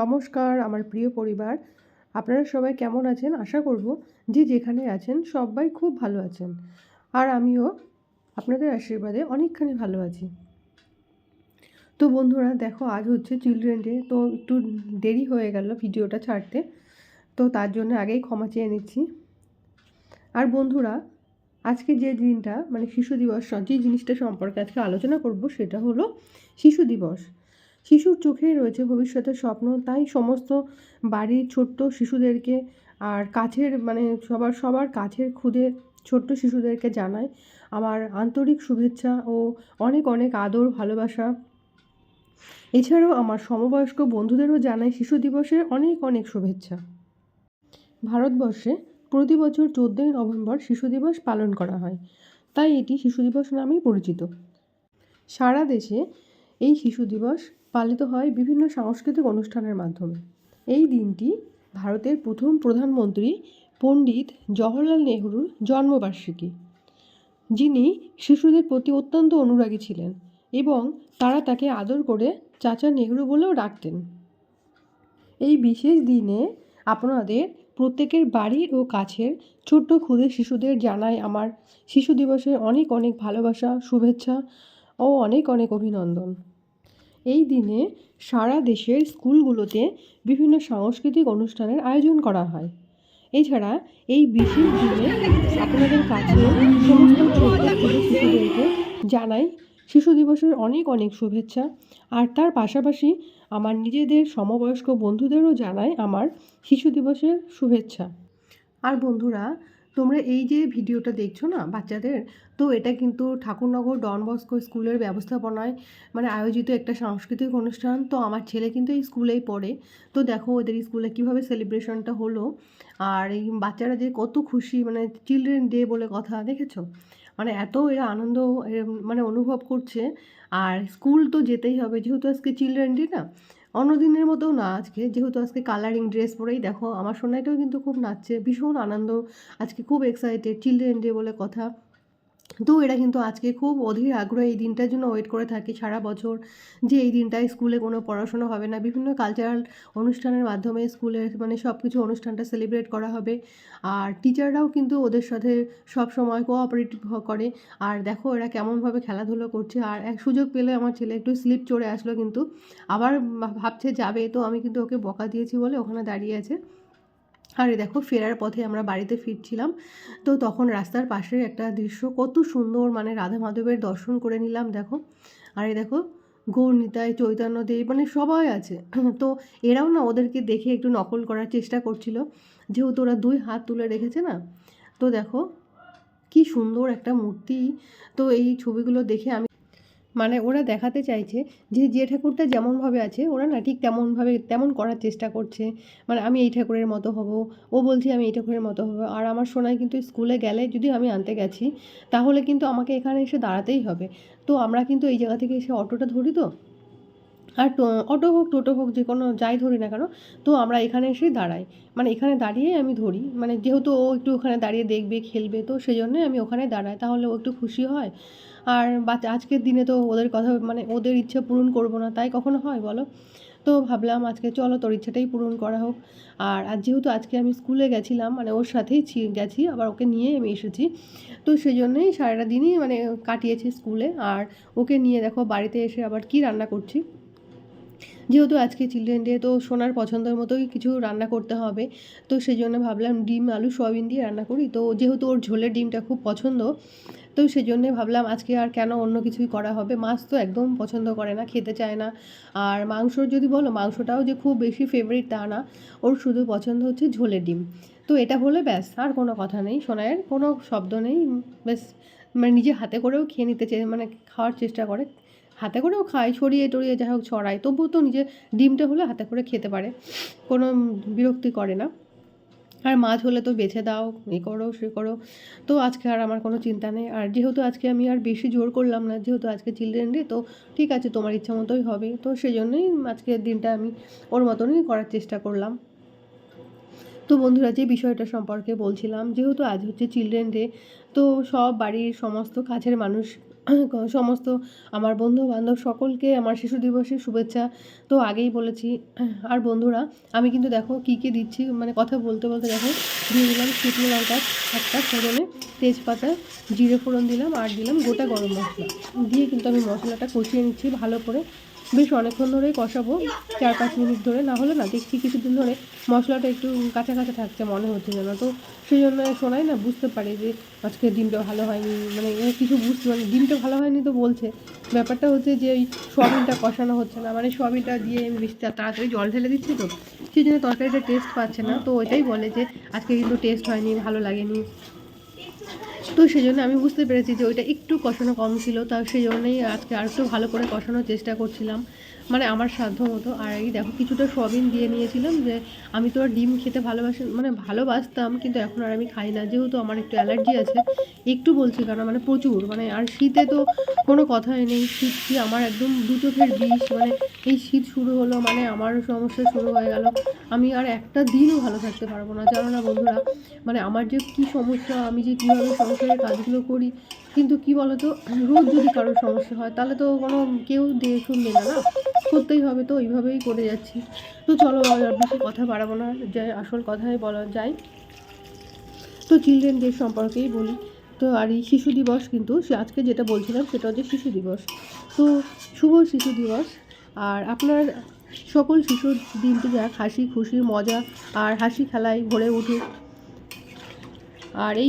নমস্কার, আমার প্রিয় পরিবার। আপনারা সবাই কেমন আছেন? আশা করব যে যেখানে আছেন সবাই খুব ভালো আছেন। আর আমিও আপনাদের আশীর্বাদে অনেকখানি ভালো আছি। তো বন্ধুরা, দেখো, আজ হচ্ছে চিলড্রেন ডে, তো একটু দেরি হয়ে গেল ভিডিওটা ছাড়তে। তো তার জন্য আগেই ক্ষমা চেয়ে নিচ্ছি। আর বন্ধুরা, আজকে যে দিনটা মানে শিশু দিবস, যে জিনিসটা সম্পর্কে আজকে আলোচনা করব, সেটা হলো শিশু দিবস। শিশুর চোখে রয়েছে ভবিষ্যতের স্বপ্ন। তাই সমস্ত বাড়ির ছোট্ট শিশুদেরকে আর কাছের মানে সবার সবার কাছের খুদে ছোট্ট শিশুদেরকে জানাই আমার আন্তরিক শুভেচ্ছা ও অনেক অনেক আদর, ভালোবাসা। এছাড়াও আমার সমবয়স্ক বন্ধুদেরও জানাই শিশু দিবসের অনেক অনেক শুভেচ্ছা। ভারতবর্ষে প্রতি বছর চোদ্দোই নভেম্বর শিশু দিবস পালন করা হয়। তাই এটি শিশু দিবস নামেই পরিচিত। সারা দেশে এই শিশু দিবস পালিত হয় বিভিন্ন সাংস্কৃতিক অনুষ্ঠানের মাধ্যমে। এই দিনটি ভারতের প্রথম প্রধানমন্ত্রী পণ্ডিত জওহরলাল নেহরুর জন্মবার্ষিকী। যিনি শিশুদের প্রতি অত্যন্ত অনুরাগী ছিলেন এবং তারা তাকে আদর করে চাচা নেহরু বলেও ডাকতেন। এই বিশেষ দিনে আপনাদের প্রত্যেকের বাড়ির ও কাছের ছোট্ট ক্ষুদে শিশুদের জানাই আমার শিশু দিবসের অনেক অনেক ভালোবাসা, শুভেচ্ছা ও অনেক অনেক অভিনন্দন। এই দিনে সারা দেশের স্কুলগুলোতে বিভিন্ন সাংস্কৃতিক অনুষ্ঠানের আয়োজন করা হয়। এছাড়া এই বিশেষ দিনে আপনাদের কাছে সমস্ত শিশুদেরকে জানাই শিশু দিবসের অনেক অনেক শুভেচ্ছা। আর তার পাশাপাশি আমার নিজেদের সমবয়স্ক বন্ধুদেরও জানাই আমার শিশু দিবসের শুভেচ্ছা। আর বন্ধুরা তোমরা এই যে ভিডিওটা দেখছ না বাচ্চাদের, তো এটা কিন্তু ঠাকুরনগর ডন বস্কো স্কুলের ব্যবস্থাপনায় মানে আয়োজিত একটা সাংস্কৃতিক অনুষ্ঠান। তো আমার ছেলে কিন্তু এই স্কুলেই পড়ে। তো দেখো ওদের স্কুলে কীভাবে সেলিব্রেশনটা হলো। আর এই বাচ্চারা যে কত খুশি মানে চিলড্রেন ডে বলে কথা, দেখেছ? মানে এত এরা আনন্দ মানে অনুভব করছে। আর স্কুল তো যেতেই হবে, যেহেতু আজকে চিলড্রেন ডে না অন্য দিনের মতো না আজকে। যেহেতু আজকে কালারিং ড্রেস পরেই দেখো, আমার সোনাইটাও কিন্তু খুব নাচছে, ভীষণ আনন্দ, আজকে খুব এক্সাইটেড চিলড্রেন ডে বলে কথা। তো এরা কিন্তু আজকে খুব অধীর আগ্রহে এই দিনটার জন্য ওয়েট করে থাকে। সারা বছর যে এই দিনটায় স্কুলে কোনো পড়াশোনা হবে না। বিভিন্ন কালচারাল অনুষ্ঠানের মাধ্যমে স্কুলের মানে সব কিছু অনুষ্ঠানটা সেলিব্রেট করা হবে। আর টিচাররাও কিন্তু ওদের সাথে সব সময় কোঅপারেটিভ করে। আর দেখো এরা কেমনভাবে খেলাধুলো করছে। আর এক সুযোগ পেলে আমার ছেলে একটু স্লিপ চড়ে আসলো কিন্তু। আবার ভাবছে যাবে, তো আমি কিন্তু ওকে বকা দিয়েছি বলে ওখানে দাঁড়িয়ে আছে। আর দেখো, ফেরার পথে আমরা বাড়িতে ফিরছিলাম, তো তখন রাস্তার পাশে একটা দৃশ্য কত সুন্দর মানে রাধা মাধবের দর্শন করে নিলাম, দেখো। আর দেখো গৌরনিতায় চৈতন্যদেব মানে সবাই আছে। তো এরাও না ওদেরকে দেখে একটু নকল করার চেষ্টা করছিল, যেহেতু ওরা দুই হাত তুলে রেখেছে না। তো দেখো, কি সুন্দর একটা মূর্তি। তো এই ছবিগুলো দেখে আমি মানে ওরা দেখাতে চাইছে যে যে ঠাকুরটা যেমনভাবে আছে, ওরা না ঠিক তেমনভাবে, তেমন করার চেষ্টা করছে। মানে আমি এই ঠাকুরের মতো হব, ও বলছে আমি এই ঠাকুরের মতো হব। আর আমার সোনাই কিন্তু স্কুলে গেলে যদি আমি আনতে গেছি, তাহলে কিন্তু আমাকে এখানে এসে দাঁড়াতেই হবে। তো আমরা কিন্তু এই জায়গা থেকে এসে অটোটা ধরি তো। আর অটো হোক, টোটো হোক, যে কোনো যাই ধরি না কেন, তো আমরা এখানে এসেই দাঁড়াই। মানে এখানে দাঁড়িয়ে আমি ধরি। মানে যেহেতু ও একটু ওখানে দাঁড়িয়ে দেখবে, খেলবে, তো সেই জন্যই আমি ওখানে দাঁড়াই। তাহলে ও একটু খুশি হয়। আর বাচ্চা আজকের দিনে তো ওদের কথা মানে ওদের ইচ্ছে পূরণ করব না, তাই কখনো হয় বলো? তো ভাবলাম আজকে চলো তোর ইচ্ছাটাই পূরণ করা হোক। আর আজ যেহেতু আজকে আমি স্কুলে গেছিলাম মানে ওর সাথেই গেছি, আবার ওকে নিয়ে আমি এসেছি। তো সেই জন্যই সারাটা দিনই মানে কাটিয়েছি স্কুলে। আর ওকে নিয়ে দেখো বাড়িতে এসে আবার কি রান্না করছি? যেহেতু আজকে চিলড্রেন ডে, তো সোনার পছন্দের মতোই কিছু রান্না করতে হবে। তো সেই জন্য ভাবলাম ডিম, আলু, সয়াবিন দিয়ে রান্না করি। তো যেহেতু ওর ঝোলের ডিমটা খুব পছন্দ, তো সেই জন্যে ভাবলাম আজকে আর কেন অন্য কিছুই করা হবে? মাছ তো একদম পছন্দ করে না, খেতে চায় না। আর মাংসর যদি বলো, মাংসটাও যে খুব বেশি ফেভারিট তা না। ওর শুধু পছন্দ হচ্ছে ঝোলের ডিম। তো এটা হলে ব্যাস, আর কোনো কথা নেই। সোনায়ের কোনো শব্দ নেই। ব্যাস মানে নিজে হাতে করেও খেয়ে নিতে চেয়ে মানে খাওয়ার চেষ্টা করে। হাতে করেও খায়, ছড়িয়ে টড়িয়ে যাই হোক ছড়ায়। তবুও তো নিজে ডিমটা হলে হাতে করে খেতে পারে, কোনো বিরক্তি করে না। আর মাছ হলে তো বেছে দাও, এ করো, সে করো। তো আজকে আর আমার কোনো চিন্তা নেই। আর যেহেতু আজকে আমি আর বেশি জোর করলাম না, যেহেতু আজকে চিলড্রেন ডে, তো ঠিক আছে, তোমার ইচ্ছা মতোই হবে। তো সেই জন্যই আজকের দিনটা আমি ওর মতনই করার চেষ্টা করলাম। তো বন্ধুরা, যে বিষয়টা সম্পর্কে বলছিলাম, যেহেতু আজ হচ্ছে চিলড্রেন ডে, তো সব বাড়ির সমস্ত কাছের মানুষ সমস্ত আমার বন্ধু বান্ধব সকলকে আমার শিশু দিবসের শুভেচ্ছা। তো আগেই বলেছি, আর বন্ধুরা, আমি কিন্তু দেখো কী কী দিচ্ছি মানে কথা বলতে বলতে দেখো, দিয়ে দিলাম শুকনো লঙ্কা, একটা ফোড়নে তেজপাতা, জিরে ফোড়ন দিলাম, আর দিলাম গোটা গরম মশলা। দিয়ে কিন্তু আমি মশলাটা কষিয়ে নিচ্ছি ভালো করে। বেশ অনেকক্ষণ ধরেই কষাবো, চার পাঁচ মিনিট ধরে। না হলে না দেখছি কিছুদিন ধরে মশলাটা একটু কাঁচা কাঁচা থাকছে, মনে হচ্ছে যেন। তো সেই জন্য শোনাই না বুঝতে পারে যে আজকে ডিমটা ভালো হয়নি মানে কিছু বুঝতে মানে ডিমটা ভালো হয়নি তো বলছে। ব্যাপারটা হচ্ছে যে ওই সোয়াবিনটা কষানো হচ্ছে না মানে সোয়াবিনটা দিয়ে আমি বেশি তাড়াতাড়ি জল ঢেলে দিচ্ছি তো, সেই জন্য তরকারিটা টেস্ট পাচ্ছে না। তো ওইটাই বলে যে আজকে কিন্তু টেস্ট হয়নি, ভালো লাগেনি। তো সেই জন্য আমি বুঝতে পেরেছি যে ওইটা একটু কষানো কম ছিল, তা সেই জন্যই আজকে আর একটু ভালো করে কষানোর চেষ্টা করছিলাম। মানে আমার সাধ্য মতো। আর এই দেখো, কিছুটা সয়াবিন দিয়ে নিয়েছিলাম যে আমি তো আর ডিম খেতে ভালোবাসি মানে ভালোবাসতাম, কিন্তু এখন আর আমি খাই না। যেহেতু আমার একটু অ্যালার্জি আছে, একটু বলছি কারণ মানে প্রচুর মানে আর শীতে তো কোনো কথাই নেই। শীত কি আমার একদম দু চোখের বিষ মানে এই শীত শুরু হলো মানে আমার সমস্যা শুরু হয়ে গেল। আমি আর একটা দিনও ভালো থাকতে পারব না। জানো না বন্ধুরা মানে আমার যে কী সমস্যা, আমি যে কীভাবে সংসারের কাজগুলো করি কিন্তু কি বলতো, রোজ যদি কারোর সমস্যা হয়, তাহলে তো কোনো কেউ দিয়ে শুনবে না না? করতেই হবে তো, ওইভাবেই করে যাচ্ছি। তো চলো বেশি কথা বাড়াবো না যাই আসল কথাই বলা যায়। তো চিলড্রেন ডে সম্পর্কেই বলি। তো আর এই শিশু দিবস কিন্তু আজকে যেটা বলছিলাম, সেটা হচ্ছে শিশু দিবস। তো শুভ শিশু দিবস। আর আপনার সকল শিশুর দিনটি যাক, হাসি, খুশি, মজা আর হাসি খেলায় ভরে উঠুক। আর এই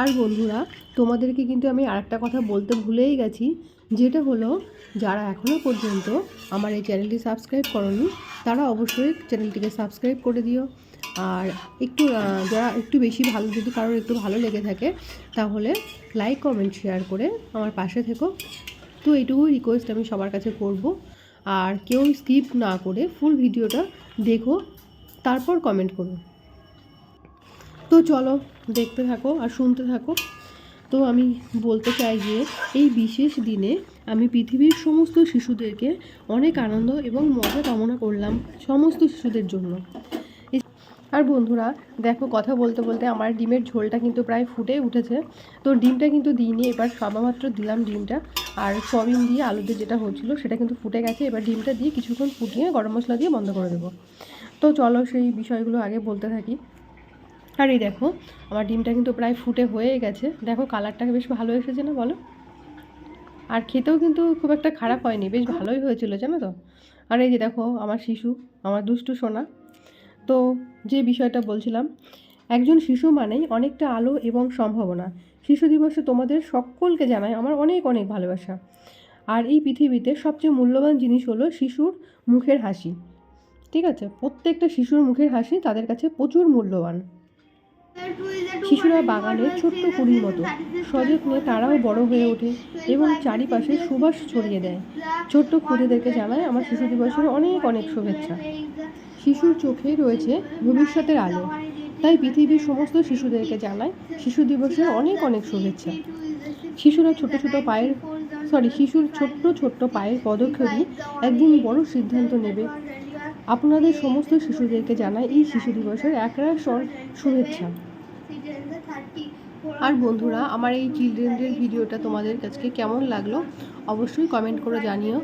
আর বন্ধুরা তোমাদেরকে কিন্তু আমি আরেকটা কথা বলতে ভুলেই গেছি, যেটা হলো, যারা এখনও পর্যন্ত আমার এই চ্যানেলটি সাবস্ক্রাইব করনি, তারা অবশ্যই চ্যানেলটিকে সাবস্ক্রাইব করে দিও। আর একটু যারা একটু বেশি ভালো, যদি কারোর একটু ভালো লেগে থাকে, তাহলে লাইক কমেন্ট শেয়ার করে আমার পাশে থেকো। তো এইটুকু রিকোয়েস্ট আমি সবার কাছে করব। আর কেউ স্কিপ না করে ফুল ভিডিওটা দেখো, তারপর কমেন্ট করো। তো চলো, দেখতে থাকো আর শুনতে থাকো। তো আমি বলতে চাই যে, এই বিশেষ দিনে আমি পৃথিবীর সমস্ত শিশুদেরকে অনেক আনন্দ এবং মজা কামনা করলাম সমস্ত শিশুদের জন্য। আর বন্ধুরা, দেখো কথা বলতে বলতে আমার ডিমের ঝোলটা কিন্তু প্রায় ফুটে উঠেছে। তো ডিমটা কিন্তু দিইনি, এবার সবামাত্র দিলাম ডিমটা। আর সয়াবিন দিয়ে আলুতে যেটা হচ্ছিল সেটা কিন্তু ফুটে গেছে। এবার ডিমটা দিয়ে কিছুক্ষণ ফুটিয়ে গরম মশলা দিয়ে বন্ধ করে দেবো। তো চলো সেই বিষয়গুলো আগে বলতে থাকি। আর এই দেখো, আমার ডিমটা কিন্তু প্রায় ফুটে হয়ে গেছে। দেখো, কালারটাকে বেশ ভালো এসেছে না বলো? আর খেতেও কিন্তু খুব একটা খারাপ হয়নি, বেশ ভালোই হয়েছিল, জানো তো? আর এই যে দেখো, আমার শিশু, আমার দুষ্টু সোনা। তো যে বিষয়টা বলছিলাম, একজন শিশু মানেই অনেকটা আলো এবং সম্ভাবনা। শিশু দিবসে তোমাদের সকলকে জানাই আমার অনেক অনেক ভালোবাসা। আর এই পৃথিবীতে সবচেয়ে মূল্যবান জিনিস হলো শিশুর মুখের হাসি। ঠিক আছে? প্রত্যেকটা শিশুর মুখের হাসি তাদের কাছে প্রচুর মূল্যবান। শিশুরা বাগানের ছোট্ট কুড়ির মতো সযত্নে তারাও বড় হয়ে ওঠে এবং চারিপাশে সুবাস ছড়িয়ে দেয়। ছোট্ট খুদেদেরকে জানায় আমার শিশু দিবসের অনেক অনেক শুভেচ্ছা। শিশুর চোখে রয়েছে ভবিষ্যতের আলো। তাই পৃথিবীর সমস্ত শিশুদেরকে জানায় শিশু দিবসের অনেক অনেক শুভেচ্ছা। শিশুরা ছোট ছোট পায়ের সরি শিশুর ছোট্ট ছোট্ট পায়ের পদক্ষেপই একদিন বড় সিদ্ধান্ত নেবে। আপনাদের সমস্ত শিশুদেরকে জানায় এই শিশু দিবসের একরাশ শুভেচ্ছা। আর বন্ধুরা আমার এই চিলড্রেনদের ভিডিওটা তোমাদের কাছে কেমন লাগল অবশ্যই কমেন্ট করে জানিও।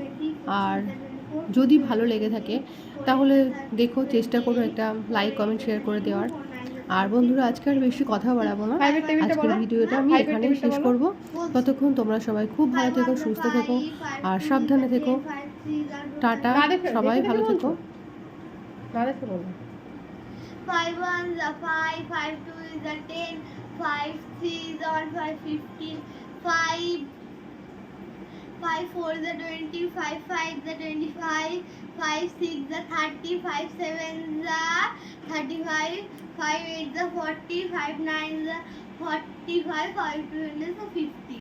আর যদি ভালো লেগে থাকে তাহলে দেখো চেষ্টা করো একটা লাইক কমেন্ট শেয়ার করে দেওয়ার। আর বন্ধুরা আজকে আর বেশি কথা বাড়াবো না। আজকের ভিডিওটা আমি এখানেই শেষ করব। ততক্ষণ তোমরা সবাই খুব ভালো থেকো সুস্থ থেকো আর সাবধানে থেকো। টাটা সবাই ভালো থেকো। Five ones are five, five two is a ten, five threes are five fifteen, five five four the twenty, five five the twenty five, five six the thirty, five seven the thirty five, five eight the forty, five nine the forty five, five twenty the fifty.